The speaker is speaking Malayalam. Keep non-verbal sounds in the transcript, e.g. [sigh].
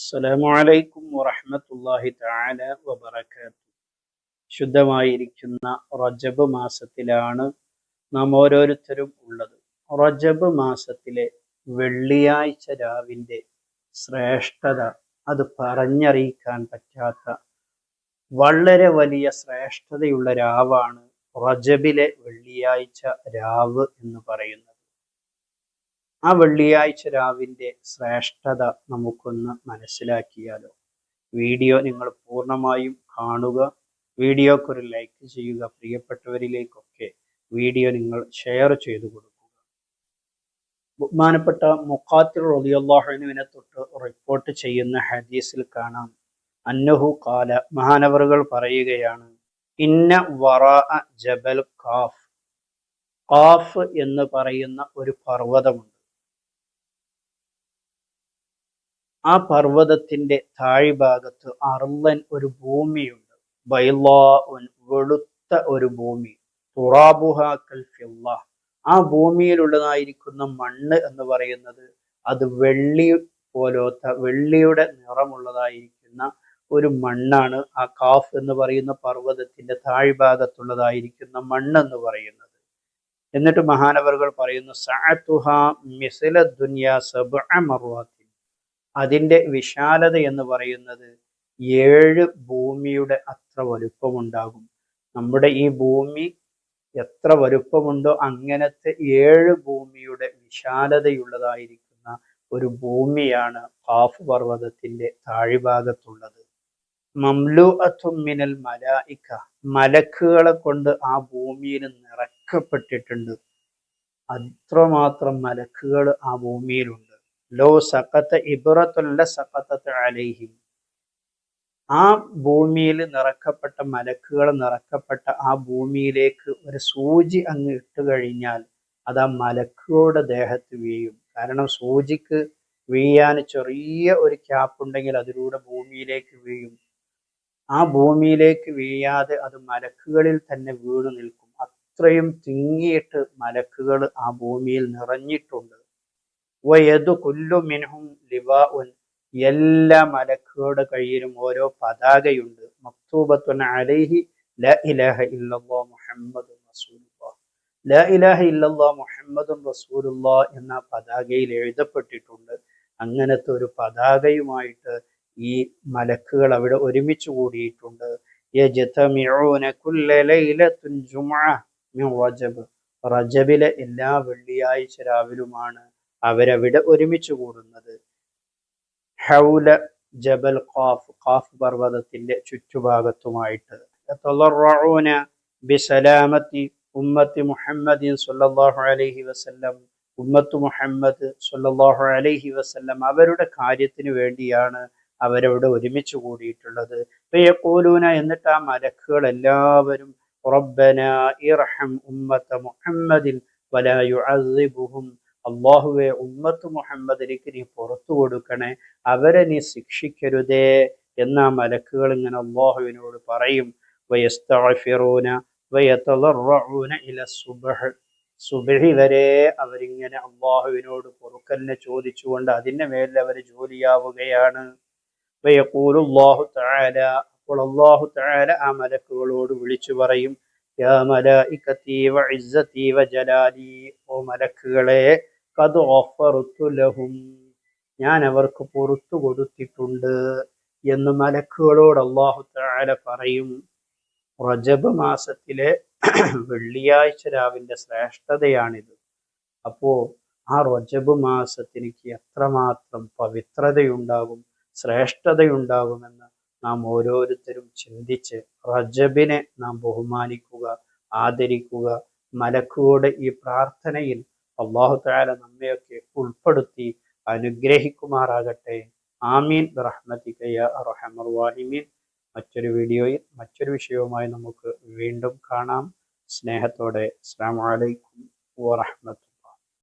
അസ്സലാമു അലൈക്കും വറഹ്മത്തുള്ളാഹി തആല വബറകാത്തു ശുദ്ധമായിരിക്കുന്ന റജബ് മാസത്തിലാണ് നാം ഓരോരുത്തരും ഉള്ളത്. റജബ് മാസത്തിലെ വെള്ളിയാഴ്ച രാവിന്റെ ശ്രേഷ്ഠത അത് പറഞ്ഞറിയിക്കാൻ പറ്റാത്ത വളരെ വലിയ ശ്രേഷ്ഠതയുള്ള രാവാണ് റജബിലെ വെള്ളിയാഴ്ച രാവ് എന്ന് പറയുന്നത്. ആ വെള്ളിയാഴ്ച രാവിന്റെ ശ്രേഷ്ഠത നമുക്കൊന്ന് മനസ്സിലാക്കിയാലോ? വീഡിയോ നിങ്ങൾ പൂർണമായും കാണുക. വീഡിയോക്ക് ഒരു ലൈക്ക് ചെയ്യുക. പ്രിയപ്പെട്ടവരിലേക്കൊക്കെ വീഡിയോ നിങ്ങൾ ഷെയർ ചെയ്തു കൊടുക്കുക. ബഹുമാനപ്പെട്ട മുഖാത്തിർ റബിയുള്ളാഹുവിനെ തൊട്ട് റിപ്പോർട്ട് ചെയ്യുന്ന ഹദീസിൽ കാണാം. അന്നഹു കാല മഹാനവറുകൾ പറയുകയാണ് ഇന്ന വറാ ജബൽ കാഫ്. കാഫ് എന്ന് പറയുന്ന ഒരു പർവതമുണ്ട്. ആ പർവതത്തിന്റെ താഴ്ഭാഗത്ത് അർലൻ ഒരു ഭൂമിയുണ്ട്. ബൈലോൻ വെളുത്ത ഒരു ഭൂമി. തുറാബുഹ കൽഫില്ല ആ ഭൂമിയിലുള്ളതായിരിക്കുന്ന മണ്ണ് എന്ന് പറയുന്നത് അത് വെള്ളി പോലത്തെ വെള്ളിയുടെ നിറമുള്ളതായിരിക്കുന്ന ഒരു മണ്ണാണ്. ആ കാഫ് എന്ന് പറയുന്ന പർവതത്തിന്റെ താഴ്ഭാഗത്തുള്ളതായിരിക്കുന്ന മണ്ണ് എന്ന് പറയുന്നത്. എന്നിട്ട് മഹാനവറുകൾ പറയുന്നു സഅത്തുഹ മിസില ദുനിയ സബ്അ മർവാത്തിൻ അതിന്റെ വിശാലത എന്ന് പറയുന്നത് ഏഴ് ഭൂമിയുടെ അത്ര വലുപ്പമുണ്ടാകും. നമ്മുടെ ഈ ഭൂമി എത്ര വലുപ്പമുണ്ടോ അങ്ങനത്തെ ഏഴ് ഭൂമിയുടെ വിശാലതയുള്ളതായിരിക്കുന്ന ഒരു ഭൂമിയാണ് കാഫ് പർവതത്തിന്റെ താഴ്ഭാഗത്തുള്ളത്. മംലു മിനൽ മലായിക്ക മലക്കുകളെ കൊണ്ട് ആ ഭൂമിയിൽ നിറക്കപ്പെട്ടിട്ടുണ്ട്. അത്രമാത്രം മലക്കുകൾ ആ ഭൂമിയിലുണ്ട്. ലോ സക്കത്ത ഇബ്രത്തുല്ല സക്കത്തത്ത് അലൈഹിം. ആ ഭൂമിയിൽ നിറക്കപ്പെട്ട മലക്കുകൾ നിറക്കപ്പെട്ട ആ ഭൂമിയിലേക്ക് ഒരു സൂചി അങ്ങ് ഇട്ട് കഴിഞ്ഞാൽ അത് ആ മലക്കുകളുടെ ദേഹത്ത് വീഴും. കാരണം സൂചിക്ക് വീഴാൻ ചെറിയ ഒരു ക്യാപ്പ് ഉണ്ടെങ്കിൽ അതിലൂടെ ഭൂമിയിലേക്ക് വീഴും. ആ ഭൂമിയിലേക്ക് വീഴാതെ അത് മലക്കുകളിൽ തന്നെ വീണു നിൽക്കും. അത്രയും തിങ്ങിയിട്ട് മലക്കുകൾ ആ ഭൂമിയിൽ നിറഞ്ഞിട്ടുണ്ട്. വയതു കുല്ലു മിൻഹും ലിവാഉൻ. എല്ലാ മലക്കുകളുടെ കയ്യിലും ഓരോ പതാകയുണ്ട്. മക്തൂബത്തുൻ അലൈഹി ല ഇലാഹ ഇല്ലല്ലാഹ് മുഹമ്മദ് റസൂലുള്ളാഹ്. ല ഇലാഹ ഇല്ലല്ലാഹ് മുഹമ്മദും റസൂലുള്ളാഹ് എന്ന പതാകയിൽ എഴുതപ്പെട്ടിട്ടുണ്ട്. അങ്ങനത്തെ ഒരു പതാകയുമായിട്ട് ഈ മലക്കുകൾ അവിടെ ഒരുമിച്ച് കൂടിയിട്ടുണ്ട്. റജബിലെ എല്ലാ വെള്ളിയാഴ്ച രാവിലുമാണ് അവരവിടെ ഒരുമിച്ച് കൂടുന്നത്. ഹൗല ജബൽ ഖാഫ് ഖാഫ് പർവതത്തിന്റെ ചുറ്റുഭാഗത്തുമായിട്ട്. ബിസലാമത്തി ഉമ്മത്തി മുഹമ്മദിൻ സല്ലാഹു അലൈഹി വസല്ലം. ഉമ്മത്ത് മുഹമ്മദ് സല്ലാഹു അലൈഹി വസല്ലം അവരുടെ കാര്യത്തിന് വേണ്ടിയാണ് അവരവിടെ ഒരുമിച്ച് കൂടിയിട്ടുള്ളത്. യഖൂലൂന എന്നിട്ട് ആ മലക്കുകൾ എല്ലാവരും റബ്ബന ഇർഹം ഉമ്മത്ത മുഹമ്മദിൻ വലാ യുഅസിബുഹും അള്ളാഹുവെ ഉമ്മത്ത് മുഹമ്മദിലേക്ക് നീ പുറത്തു കൊടുക്കണേ. അവരെ നീ ശിക്ഷിക്കരുതേ എന്ന മലക്കുകൾ ഇങ്ങനെ അള്ളാഹുവിനോട് പറയും. വയസ്തഫിറൂന വയത്തലറൂന ഇല സുബഹ്. സുബഹി വരെ അവരിങ്ങനെ അള്ളാഹുവിനോട് പൊറുക്കലിനെ ചോദിച്ചുകൊണ്ട് അതിന്റെ മേലിൽ അവർ ജോലിയാവുകയാണ്. വയക്കൂലുല്ലാഹു താര അപ്പോൾ അള്ളാഹു താര ആ മലക്കുകളോട് വിളിച്ചു പറയും. യാ ജലാലി ഓ മലക്കുകളെ കത് ഓഫറുത്തു ലഹും. ഞാൻ അവർക്ക് പുറത്തു കൊടുത്തിട്ടുണ്ട് എന്ന് മലക്കുകളോട് അള്ളാഹു താര പറയും. റജബ് മാസത്തിലെ [clears throat] വെള്ളിയാഴ്ച രാവിന്റെ ശ്രേഷ്ഠതയാണിത്. അപ്പോ ആ റജബ് മാസത്തിനിക്ക് എത്രമാത്രം പവിത്രതയുണ്ടാകും ശ്രേഷ്ഠതയുണ്ടാകുമെന്ന് നാം ഓരോരുത്തരും ചിന്തിച്ച് റജബിനെ നാം ബഹുമാനിക്കുക ആദരിക്കുക മലക്കുകളുടെ ഈ പ്രാർത്ഥനയിൽ അള്ളാഹു താല നമ്മയൊക്കെ ഉൾപ്പെടുത്തി അനുഗ്രഹിക്കുമാറാകട്ടെ. ആമീൻ. റഹ്മത്തിക്കയ്യ മറ്റൊരു വീഡിയോയിൽ മറ്റൊരു വിഷയവുമായി നമുക്ക് വീണ്ടും കാണാം. സ്നേഹത്തോടെ അസ്സാം വലൈക്കും വാഹമത്തു